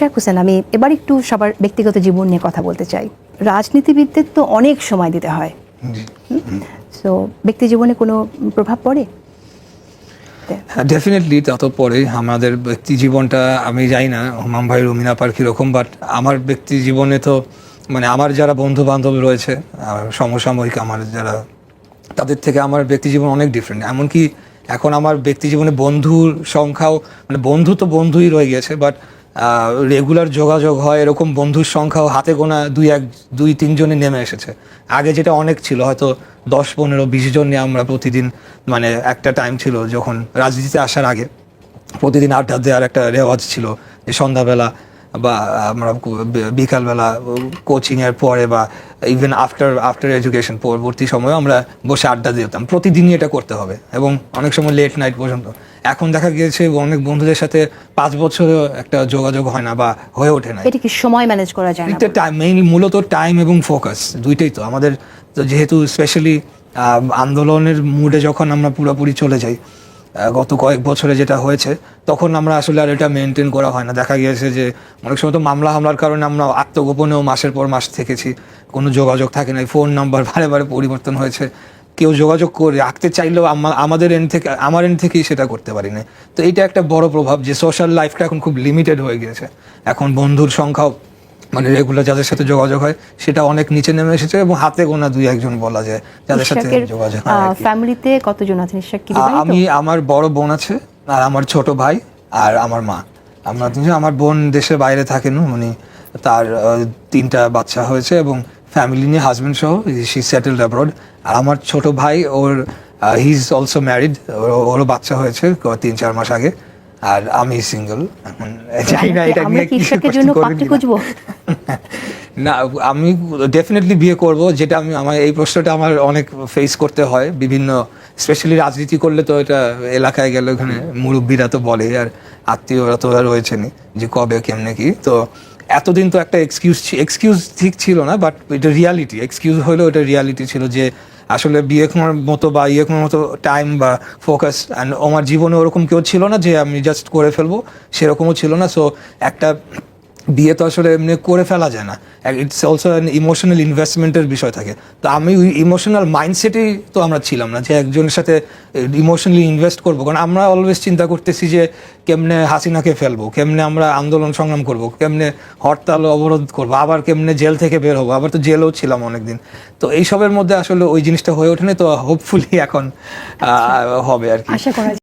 ইশরাক হোসেন আমি এবার একটু সবার ব্যক্তিগত জীবন নিয়ে কথা বলতে চাই। রাজনীতিবিদদের তো অনেক সময় দিতে হয়। সো ব্যক্তি জীবনে কোনো প্রভাব পড়ে? ডেফিনেটলি তত পরে আমাদের ব্যক্তি জীবনটা আমি জানি না হুমাম ভাই রুমিনা পার কীরকম বাট আমার ব্যক্তি জীবনে তো মানে আমার যারা বন্ধু বান্ধব রয়েছে সমসাময়িক আমার যারা তাদের থেকে আমার ব্যক্তি জীবন অনেক ডিফারেন্ট এমনকি এখন আমার ব্যক্তি জীবনে বন্ধুর সংখ্যাও মানে বন্ধু তো বন্ধুই রয়ে গেছে বাট রেগুলার যোগাযোগ হয়, এরকম বন্ধুর সংখ্যাও হাতে গোনা দুই এক, দুই তিনজনে নেমে এসেছে। আগে যেটা অনেক ছিল, হয়তো দশ, পনেরো, বিশ জন নিয়ে আমরা প্রতিদিন মানে একটা টাইম ছিল যখন রাজনীতিতে আসার আগে, প্রতিদিন আড্ডা দেওয়ার একটা রেওয়াজ ছিল যে সন্ধ্যাবেলা বা আমরা বিকালবেলা কোচিংয়ের পরে বা ইভেন আফটার আফটার এডুকেশন পরবর্তী সময়ে আমরা বসে আড্ডা দিতাম প্রতিদিনই এটা করতে হবে এবং অনেক সময় লেট নাইট পর্যন্ত। এখন দেখা গিয়েছে অনেক বন্ধুদের সাথে পাঁচ বছরেও একটা যোগাযোগ হয় না বা হয়ে ওঠে না। এটা কি সময় ম্যানেজ করা যায় না? টাইম মেইনলি মূলত টাইম এবং ফোকাস দুইটাই তো। আমাদের যেহেতু স্পেশালি আন্দোলনের মুডে যখন আমরা পুরোপুরি চলে যাই গত কয়েক বছরে যেটা হয়েছে, তখন আমরা আসলে আর এটা মেনটেন করা হয় না। দেখা গিয়েছে যে অনেক সময় তো মামলা হামলার কারণে আমরা আত্মগোপনেও মাসের পর মাস থেকেছি। কোনো যোগাযোগ থাকে না ফোন নাম্বার বারে বারে পরিবর্তন হয়েছে। কেউ যোগাযোগ করে রাখতে চাইলেও আমাদের এন্ড থেকে আমার এন্ড থেকেই সেটা করতে পারি না তো এইটা একটা বড় প্রভাব যে সোশ্যাল লাইফটা এখন খুব লিমিটেড হয়ে গিয়েছে। এখন বন্ধুর সংখ্যাও মানে রেগুলার যাদের সাথে যোগাযোগ হয় সেটা অনেক নিচে নেমে এসেছে এবং হাতে গোনা দুই একজন বলা যায় যাদের সাথে যোগাযোগ ফ্যামিলিতে কতজন আছেন আমি আমার বড় বোন আছে আর আমার ছোট ভাই আর আমার মা। আমরা তিনজন আমার বোন দেশের বাইরে থাকেন উনি তার তিনটা বাচ্চা হয়েছে এবং ফ্যামিলি নিয়ে হাজবেন্ড সহ শি সেটেলড অ্যাব্রড আর আমার ছোট ভাই ওর হি ইজ অলসো ম্যারিড ওরও বাচ্চা হয়েছে তিন চার মাস আগে। আর আমি সিঙ্গেল জানি না এটা নিয়ে জন্য করবেন পাত্রী খুঁজবো? না আমি ডেফিনেটলি বিয়ে করব যেটা আমি আমার এই প্রশ্নটা আমার অনেক ফেস করতে হয় বিভিন্ন স্পেশালি রাজনীতি করলে তো এটা এলাকায় গেলে ওখানে মুরব্বীরা তো বলে আর আত্মীয়রা তো রয়েছেনই যে কবে কেমনে কি তো এতদিন তো একটা এক্সকিউজ এক্সকিউজ ঠিক ছিল না বাট এটা রিয়ালিটি এক্সকিউজ হলেও এটা রিয়ালিটি ছিল যে আসলে বিয়ে করার মতো বা ইয়ে করার মতো টাইম বা ফোকাস অ্যান্ড আমার জীবনে ওরকম কেউ ছিল না যে আমি জাস্ট করে ফেলব, সেরকমও ছিল না। সো একটা বিয়ে তো আসলে এমনি করে ফেলা যায় না। ইটস অলসো অ্যান ইমোশনাল ইনভেস্টমেন্টের বিষয় থাকে। তো আমি ওই ইমোশনাল মাইন্ডসেটেই তো আমরা ছিলাম না যে একজনের সাথে ইমোশনালি ইনভেস্ট করব। কারণ আমরা অলওয়েজ চিন্তা করতেছি যে কেমনে হাসিনাকে ফেলব, কেমনে আমরা আন্দোলন সংগ্রাম করব, কেমনে হরতাল অবরোধ করব, আবার কেমনে জেল থেকে বের হব। আবার তো জেলেও ছিলাম অনেকদিন। তো এইসবের মধ্যে আসলে ওই জিনিসটা হয়ে ওঠেনি, তো হোপফুলি এখন হবে আর কি। আশা করা